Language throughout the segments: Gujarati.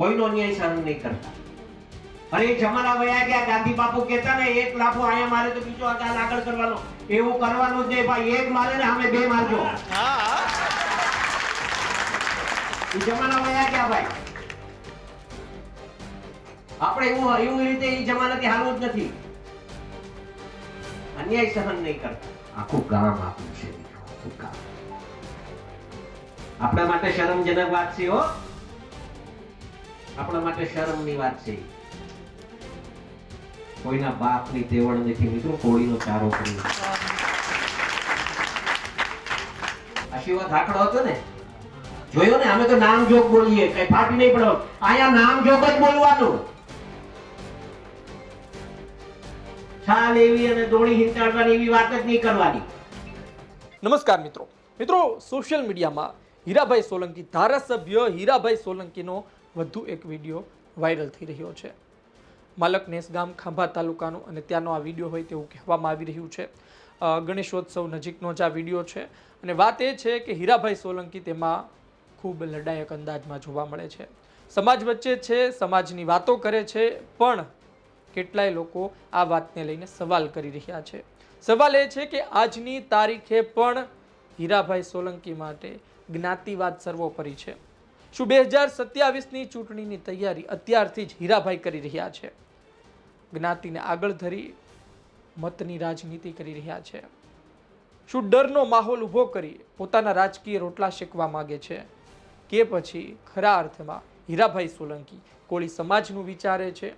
કોઈનો અન્યાય સહન નહીં કરતા. અને એ જમાના વયા ગયા, ગાંધી બાપુ કહેતા ને, એક લાફો અહીંયા મારે તો બીજો આગળ આગળ કરવાનો. એવું કરવાનું જ નહીં ભાઈ, એક મારે ને અમે બે મારજો. એ જમાના વયા ગયા ભાઈ. આપણે એવું એવું રીતે એ જમાનાથી હાલવું જ નથી. અન્યાય સહન નહીં કરતા. આખું ગામ આપણું છે આપણા માટે શરમજનક વાત છે, હો. આપણા માટે શરમની વાત છે. કોઈના બાપની તેવડ નથી મિત્રો, કોળીનો ચારો કરી આશીર્વાદ ધાકડો હતો ને? જોયો ને? અમે તો નામ જોગ બોલીએ, કઈ ફાટી નહીં પડો. અહીંયા નામ જોગ જ બોલવાનું. છાલ એવી અને દોડી હિંચાડવાની એવી વાત જ નહીં કરવાની. નમસ્કાર મિત્રો. મિત્રો સોશિયલ મીડિયામાં હીરાભાઈ સોલંકી ધારાસભ્ય હીરાભાઈ સોલંકીનો વધુ એક વીડિયો વાયરલ થઈ રહ્યો છે. માલકનેસ ગામ ખાંભા તાલુકાનો અને ત્યાંનો આ વીડિયો હોય તેવું કહેવામાં આવી રહ્યું છે. ગણેશોત્સવ નજીકનો જ આ વીડિયો છે અને વાત એ છે કે હીરાભાઈ સોલંકી તેમાં ખૂબ લડાયક અંદાજમાં જોવા મળે છે. સમાજ વચ્ચે છે, સમાજની વાતો કરે છે, પણ કેટલાય લોકો આ વાતને લઈને સવાલ કરી રહ્યા છે. સવાલ એ છે કે આજની તારીખે પણ હીરાભાઈ સોલંકી માટે જ્ઞાતિવાદ સર્વોપરી છે. શું બે હજાર સત્યાવીસની ચૂંટણીની તૈયારી અત્યારથી જ હીરાભાઈ કરી રહ્યા છે. જ્ઞાતિને આગળ ધરી મતની રાજનીતિ કરી રહ્યા છે. શું ડરનો માહોલ ઊભો કરી પોતાના રાજકીય રોટલા શેકવા માગે છે? કે પછી ખરા અર્થમાં હીરાભાઈ સોલંકી કોળી સમાજનું વિચારે છે?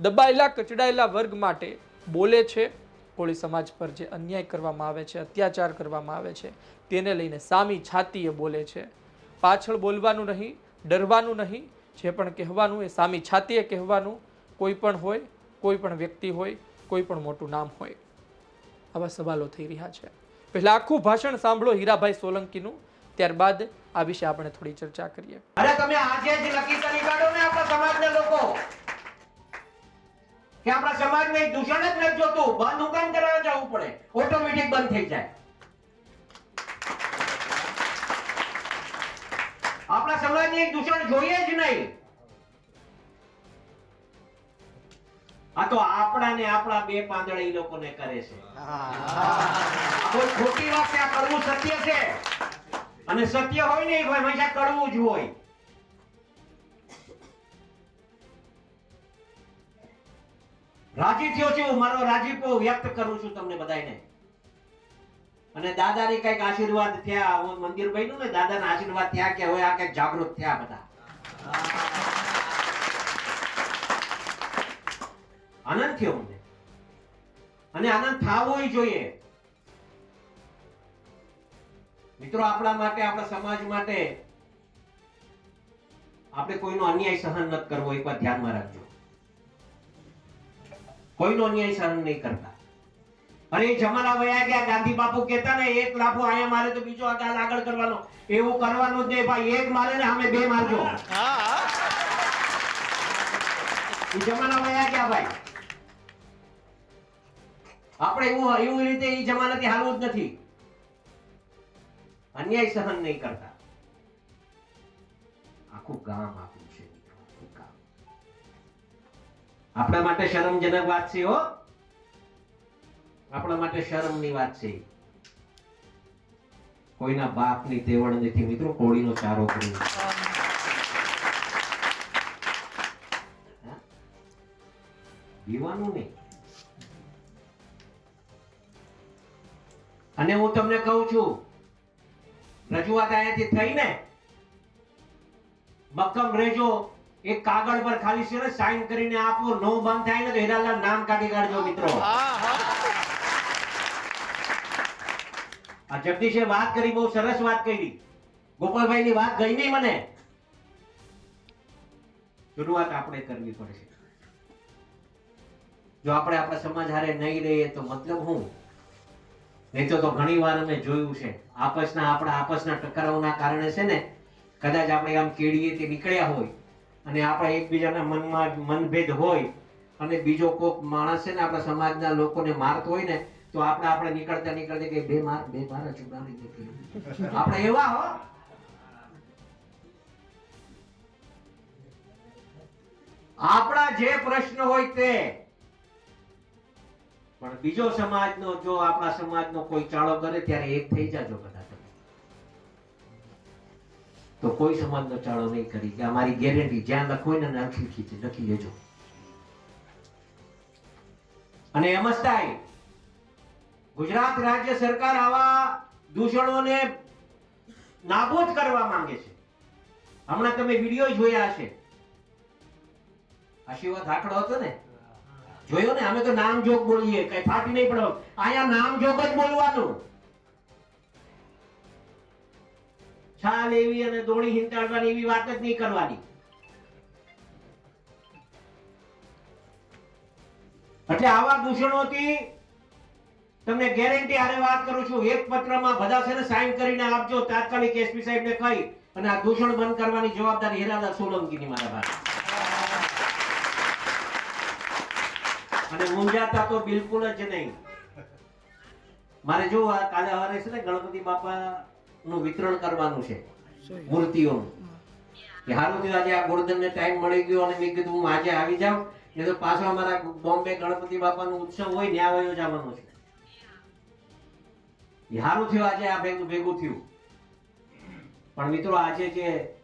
દબાયેલા કચડાયેલા વર્ગ માટે બોલે છે? કોળી સમાજ પર જે અન્યાય કરવામાં આવે છે, અત્યાચાર કરવામાં આવે છે, તેને લઈને સામી છાતીએ બોલે છે. પાછળ બોલવાનું નહીં, ડરવાનું નહીં, જે પણ કહેવાનું એ સામી છાતીએ કહેવાનું, કોઈ પણ હોય, કોઈ પણ વ્યક્તિ હોય, કોઈ પણ મોટું નામ હોય. આવા સવાલો થઈ રહ્યા છે. પહેલાં આખું ભાષણ સાંભળો હીરાભાઈ સોલંકીનું, ત્યારબાદ આ વિશે આપણે થોડી ચર્ચા કરીએ. અરે તમે આજે જ કરી કાઢો ને આપણા સમાજના લોકો. કે આપણા સમાજને દૂષણ જ નથી જોતું. બંધ હુકમ કામ કરાવવા જવું પડે. ઓટોમેટિક બંધ થઈ જાય. એક દૂષણ જોઈએ જ નહીં. આ તો આપણા ને આપણા બે પાંદડા એ લોકોને કરે છે. કોઈ ખોટી વાત આ કરવું સત્ય છે. અને સત્ય હોય ને ભાઈ હંમેશા કરવું જ હોય. રાજી થયો છું મારો રાજીપો વ્યક્ત કરું છું તમને બધાને અને દાદાની કંઈક આશીર્વાદ થયા. હું મંદિર બન્યું ને, દાદાના આશીર્વાદ થયા કે હવે આ કંઈક જાગૃત થયા બધા. આનંદ થયો મને અને આનંદ થવો જોઈએ. મિત્રો, આપણા માટે, આપણા સમાજ માટે આપણે કોઈનો અન્યાય સહન ન કરવો એક વાર ધ્યાનમાં રાખજો. કોઈનો અન્યાય સહન નહીં કરતા. અને એ જમાના વયા ગયા, ગાંધી બાપુ કહેતા ને, એક લાફો આયા મારે તો બીજો આગળ આગળ કરવાનો. એવું કરવાનું જ નહીં ભાઈ, એક મારે ને અમે બે મારજો. એ જમાના વયા ગયા ભાઈ. આપણે એવું એવું રીતે એ જમાનાથી હાલવું જ નથી. અન્યાય સહન નહીં કરતા. આખું ગામ આપ્યું છે. આખું ગામ. આપણા માટે શરમજનક વાત છે હો. આપણા માટે શરમની વાત છે. કોઈના બાપની તેવડ નથી. મિત્રો, કોળીનો ચારો કરી પીવાનું નહીં. અને હું તમને કહું છું, રજૂઆત અહીંયાથી થઈ ને મક્કમ રહેજો, એક કાગળ પર ખાલી સરસ સાઈન કરીને આપો નો બંધ થાય ને તો હીરાલાલ નામ કાઢી કાઢજો, મિત્રો. આ જગદીશે વાત કરી, બહુ સરસ વાત કરી. ગોપાલભાઈ ની વાત ગઈ નહીં મને. શરૂઆત આપણે કરવી પડશે. જો આપણે આપણા સમાજ હારે નહીં રહીએ તો મતલબ હું? નહીં તો ઘણી વાર અમે જોયું છે. આપસના, આપણા આપસના ટકરાવના કારણે છે ને, કદાચ આપણે આમ કેડીએથી નીકળ્યા હોય અને આપણે એકબીજાના મનમાં મનભેદ હોય અને બીજો કોઈક માણસ છે ને આપણા સમાજના લોકોને મારતો હોય ને તો આપણે આપણે નીકળતા નીકળતા કે બે માર બે માર ચુડાવી દે આપણે એવા હો. આપણા જે પ્રશ્ન હોય તે. પણ બીજો સમાજનો, જો આપણા સમાજનો કોઈ ચાળો કરે ત્યારે એક થઈ જાજો તમે. તો કોઈ સમાજનો ચાળો નહીં કરી, કે અમારી ગેરંટી જ્યાં લખો ને છે લખી લેજો. અને એમ જ થાય ગુજરાત રાજ્ય સરકાર આવા દૂષણોને નાબૂદ કરવા માંગે છે. હમણાં તમે વીડિયો જોયા હશે. આશીર્વાદ આંકડો હતો ને? જોયો ને? અમે તો નામ જોગ બોલીએ, કઈ ફાટી નહીં પડો. અહીંયા નામ જોગ જ બોલવાનું. છાલ એવી અને દોણી હિંતાડવાની એવી વાત જ નહીં કરવાની. એટલે આવા દૂષણોથી તમને ગેરંટી આરે વાત કરું છું એક પત્રમાં બધા છે ને સાઈન કરીને આપજો તાત્કાલિક એસપી સાહેબને કહી અને આ દૂષણ બંધ કરવાની જવાબદારી હિરાદા સોલંકીની મારા ભાઈ. અને મૂંઝાતા તો બિલકુલ જ નહીં. મારે જો આ કાલે હવારે છે ને ગણપતિ બાપા નું વિતરણ કરવાનું છે મૂર્તિઓનું. કે હારું થયું આજે આ ગોરધનને ટાઈમ મળી ગયો અને મેં કીધું હું આજે આવી જાઉં. એ તો પાછો અમારા બોમ્બે ગણપતિ બાપાનો ઉત્સવ હોય ત્યાં વયો જવાનો છે. હારું થયું આજે, આ ભેગું ભેગું થયું. પણ મિત્રો, આજે જે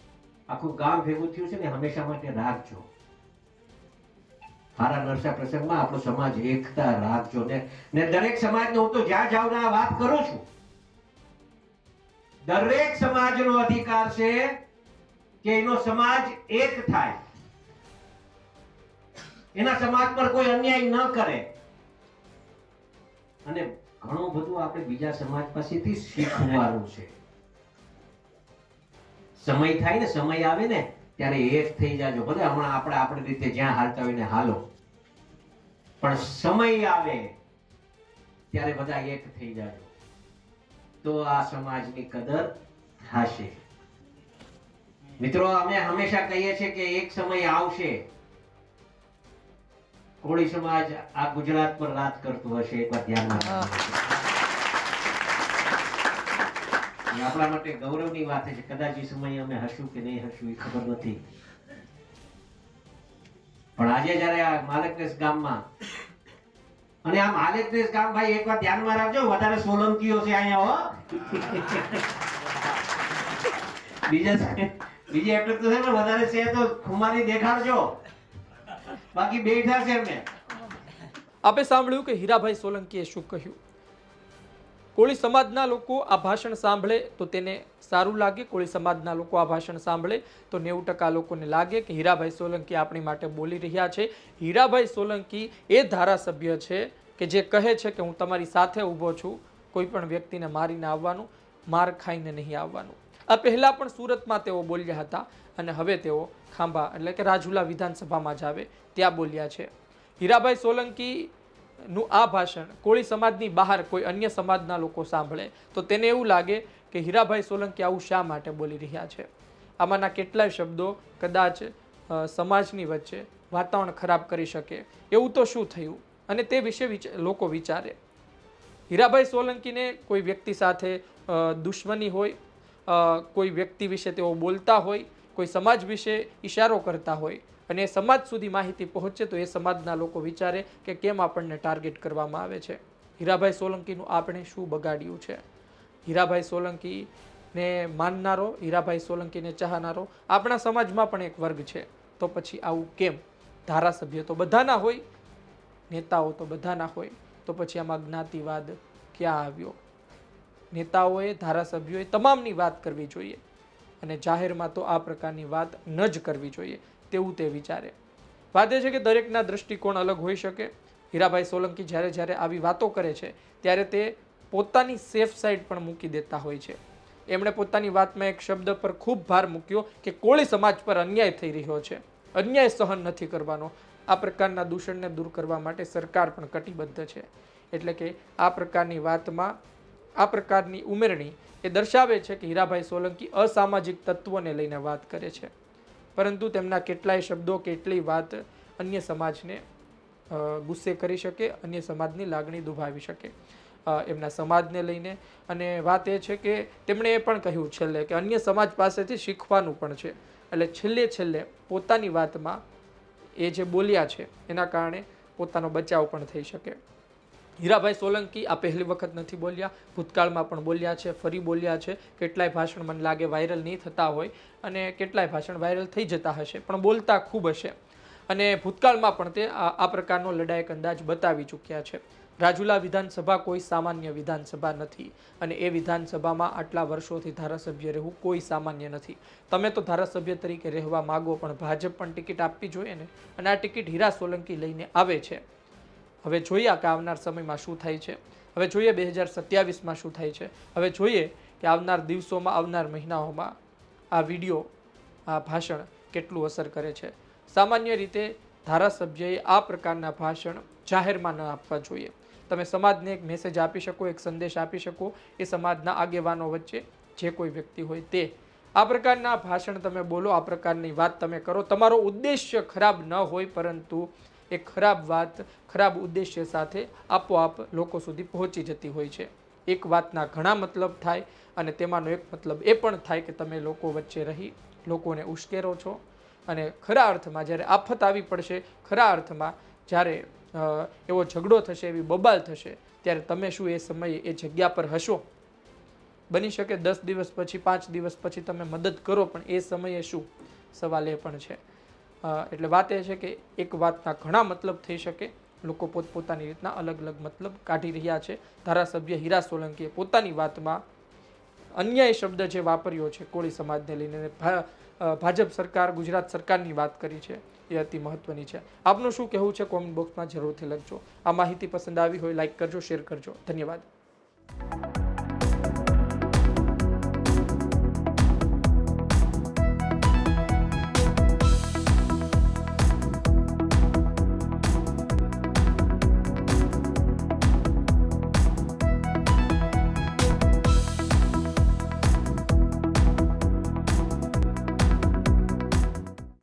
આખું ગામ ભેગું થયું છે ને હંમેશા માટે રાખજો મારા નરસા પ્રસંગમાં આપણો સમાજ એકતા રાખજો ને ને દરેક સમાજને હું તો જ્યાં જાઉં ને આ વાત કરું છું. દરેક સમાજનો અધિકાર છે કે એનો સમાજ એક થાય. એના સમાજ પર કોઈ અન્યાય ન કરે. અને ઘણું બધું આપણે બીજા સમાજ પાસેથી શીખવાનું છે. સમય થાય ને, સમય આવે ને, ત્યારે એક થઈ જાજો. ભલે હમણાં આપણે આપણી રીતે જ્યાં હાલતા હોય ને હાલો. પણ સમય આવે, ત્યારે બધા એક થઈ જાજો. તો આ સમાજની કદર થશે. મિત્રો, અમે હંમેશા કહીએ છીએ કે એક સમય આવશે. કોળી સમાજ આ ગુજરાત પર રાજ કરતો હશે એકવાર ધ્યાનમાં. આપણા માટે ગૌરવની વાત છે કદાચ એ સમયે અમે હશું કે નહીં હશું એ ખબર નથી. પણ આજે જયારે આ માલકનેસ ગામમાં અને આ માલકનેસ ગામ ભાઈ એકવાર ધ્યાનમાં રાખજો વધારે સોલંકીઓ છે અહીંયા હો. બીજા બીજી એટલે તો છે ને વધારે છે તો ખુમારી દેખાડજો. બાકી બેઠા છે અમે. આપે સાંભળ્યું કે હીરાભાઈ સોલંકીએ શું કહ્યું? કોળી સમાજના લોકો આ ભાષણ સાંભળે તો તેને સારું લાગે, કોળી સમાજના લોકો આ ભાષણ સાંભળે તો નેવું ટકા લોકોને લાગે કે હીરાભાઈ સોલંકી આપણી માટે બોલી રહ્યા છે. હીરાભાઈ સોલંકી એ ધારાસભ્ય છે કે જે કહે છે કે હું તમારી સાથે ઊભો છું, કોઈ પણ વ્યક્તિને મારીને આવવાનું, માર ખાઈને નહીં આવવાનું. આ પહેલાં પણ સુરતમાં તેઓ બોલ્યા હતા અને હવે તેઓ ખાંભા એટલે કે રાજુલા વિધાનસભામાં જ આવે ત્યાં બોલ્યા છે. હીરાભાઈ સોલંકી નું આ ભાષણ કોળી સમાજની બહાર કોઈ અન્ય સમાજના લોકો સાંભળે તો તેને એવું લાગે કે હીરાભાઈ સોલંકી આવું શા માટે બોલી રહ્યા છે? આમાંના કેટલાય શબ્દો કદાચ સમાજની વચ્ચે વાતાવરણ ખરાબ કરી શકે. એવું તો શું થયું? અને તે વિશે લોકો વિચારે. હીરાભાઈ સોલંકીને કોઈ વ્યક્તિ સાથે દુશ્મની હોય કોઈ વ્યક્તિ વિશે તેઓ બોલતા હોય, કોઈ સમાજ વિશે ઈશારો કરતા હોય અને એ સમાજ સુધી માહિતી પહોંચે તો એ સમાજના લોકો વિચારે કે કેમ આપણને ટાર્ગેટ કરવામાં આવે છે. હીરાભાઈ સોલંકીનું આપણે શું બગાડ્યું છે? હીરાભાઈ સોલંકીને માનનારો, હીરાભાઈ સોલંકીને ચાહનારો આપણા સમાજમાં પણ એક વર્ગ છે. તો પછી આવું કેમ? ધારાસભ્ય તો બધાના હોય, નેતાઓ તો બધાના હોય. તો પછી આમાં જ્ઞાતિવાદ ક્યાં આવ્યો? નેતાઓએ, ધારાસભ્યોએ તમામની વાત કરવી જોઈએ અને જાહેરમાં તો આ પ્રકારની વાત ન જ કરવી જોઈએ તેવું તે વિચારે. વાત એ છે કે દરેકના દૃષ્ટિકોણ અલગ હોઈ શકે. હીરાભાઈ સોલંકી જ્યારે જ્યારે આવી વાતો કરે છે, ત્યારે તે પોતાની સેફ સાઈડ પણ મૂકી દેતા હોય છે. એમણે પોતાની વાતમાં એક શબ્દ પર ખૂબ ભાર મૂક્યો કે કોળી સમાજ પર અન્યાય થઈ રહ્યો છે. અન્યાય સહન નથી કરવાનો. આ પ્રકારના દૂષણને દૂર કરવા માટે સરકાર પણ કટિબદ્ધ છે. એટલે કે આ પ્રકારની વાતમાં આ પ્રકારની ઉમેરણી એ દર્શાવે છે કે હીરાભાઈ સોલંકી અસામાજિક તત્વોને લઈને વાત કરે છે. પરંતુ તેમના કેટલાય શબ્દો કેટલી વાત અન્ય સમાજને ગુસ્સે કરી શકે, અન્ય સમાજની લાગણી દુભાવી શકે એમના સમાજને લઈને. અને વાત એ છે કે તેમણે એ પણ કહ્યું છેલ્લે કે અન્ય સમાજ પાસેથી શીખવાનું પણ છે. એટલે છેલ્લે છેલ્લે પોતાની વાતમાં એ જે બોલ્યા છે, એના કારણે પોતાનો બચાવ પણ થઈ શકે. હીરાભાઈ સોલંકી આ પહેલી વખત નથી બોલ્યા, ભૂતકાળમાં પણ બોલ્યા છે, ફરી બોલ્યા છે. કેટલાય ભાષણ મને લાગે વાયરલ નહીં થતા હોય અને કેટલાય ભાષણ વાયરલ થઈ જતા હશે, પણ બોલતા ખૂબ હશે. અને ભૂતકાળમાં પણ તે આ પ્રકારનો લડાયક અંદાજ બતાવી ચૂક્યા છે. રાજુલા વિધાનસભા કોઈ સામાન્ય વિધાનસભા નથી અને એ વિધાનસભામાં આટલા વર્ષોથી ધારાસભ્ય રહેવું કોઈ સામાન્ય નથી. તમે તો ધારાસભ્ય તરીકે રહેવા માગો, પણ ભાજપ પણ ટિકિટ આપવી જોઈએ ને? અને આ ટિકિટ હીરા સોલંકી લઈને આવે છે. હવે જોઈએ કે આવનાર સમયમાં શું થાય છે. હવે જોઈએ બે હજાર સત્યાવીસમાં શું થાય છે. હવે જોઈએ કે આવનાર દિવસોમાં, આવનાર મહિનાઓમાં આ વીડિયો, આ ભાષણ કેટલું અસર કરે છે. સામાન્ય રીતે ધારાસભ્યએ આ પ્રકારના ભાષણ જાહેરમાં ન આપવા જોઈએ. તમે સમાજને એક મેસેજ આપી શકો, એક સંદેશ આપી શકો એ સમાજના આગેવાનો વચ્ચે જે કોઈ વ્યક્તિ હોય તે. આ પ્રકારના ભાષણ તમે બોલો, આ પ્રકારની વાત તમે કરો. તમારો ઉદ્દેશ્ય ખરાબ ન હોય પરંતુ એ ખરાબ વાત, ખરાબ ઉદ્દેશ્ય સાથે આપોઆપ લોકો સુધી પહોંચી જતી હોય છે. એક વાતના ઘણા મતલબ થાય અને તેમાંનો એક મતલબ એ પણ થાય કે તમે લોકો વચ્ચે રહી, લોકોને ઉશ્કેરો છો અને ખરા અર્થમાં જ્યારે આફત આવી પડશે, ખરા અર્થમાં જ્યારે એવો ઝઘડો થશે, એવી બબાલ થશે, ત્યારે તમે શું એ સમયે એ જગ્યા પર હશો? બની શકે દસ દિવસ પછી, પાંચ દિવસ પછી તમે મદદ કરો, પણ એ સમયે શું? સવાલ એ પણ છે. એટલે વાત એ છે કે એક વાતના ઘણા મતલબ થઈ શકે. લોકો પોતપોતાની રીતના અલગ અલગ મતલબ કાઢી રહ્યા છે. ધારાસભ્ય હીરા સોલંકીએ પોતાની વાતમાં અન્યાય શબ્દ જે વાપર્યો છે કોળી સમાજને લઈને ભાજપ સરકાર, ગુજરાત સરકારની વાત કરી છે એ અતિ મહત્વની છે. આપનું શું કહેવું છે કોમેન્ટ બોક્સમાં જરૂરથી લખજો. આ માહિતી પસંદ આવી હોય લાઈક કરજો, શેર કરજો. ધન્યવાદ.